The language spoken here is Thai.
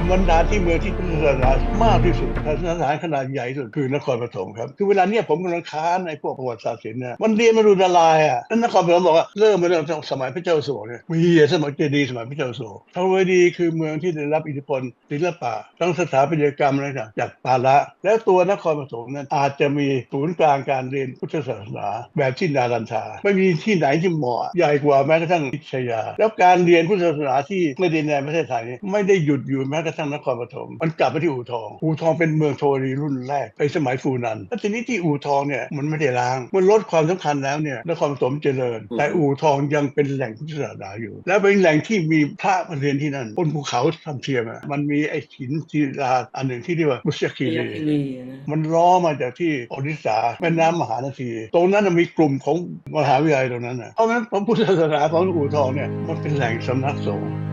แต่บรรดาที่เมืองที่พุทธศาสนามากที่สุดศาสนาขนาดใหญ่สุดคือนครปฐมครับคือเวลาเนี้ยผมกำลังค้านในพวกประวัติศาสตร์ศิลป์เนี่ยมันเรียนมาดูละลายอะแล้วนครปฐมบอกว่าเริ่มมาตั้งแต่สมัยพระเจ้าอโศกเนี่ยมีสมัยเจดีย์สมัยพระเจ้าอโศกทาวดีคือเมืองที่ได้รับอิทธิพลศิลปะทั้งสถาปัตยกรรมอะไรต่างจากปาละแล้วตัวนครปฐมนั้นอาจจะมีศูนย์กลางการเรียนพุทธศาสนาแบบที่นารันทาไม่มีที่ไหนที่เหมาะใหญ่กว่าแม้กระทั่งพิชยา แล้วการเรียนพุทธศาสนาที่ไม่ได้ในประเทศไทยนี่ไม่ได้หยุดอยู่แม้กระทั่งนครปฐมมันกลับไปที่อู่ทอง อู่ทองเป็นเมืองโทรีรุ่นแรกในสมัยฟูนันแล้วทีนี้ที่อู่ทองเนี่ยมันไม่ได้ล้างมันลดความสำคัญแล้วเนี่ยนครปฐมเจริญ แต่อู่ทองยังเป็นแหล่งพุทธศาสนาอยู่ และเป็นแหล่งที่มีพระมาเรียนที่นั่นบนภูเขาทำเทียมอะมันมีไอ้หินศิลาอันหนึ่งที่เรียกว่ามุสคีรียรีกลีมันล้อมาจากที่อริสาแม่น้ำมหานาที ตรงนั้นมีกลุ่มของมหาวิทยาลัยตรงนั้นนะเพราะฉะนั้นพระพุทธศาสนาของอู่ทองเนี่ยมันเป็นแหล่งสำนักสงฆ์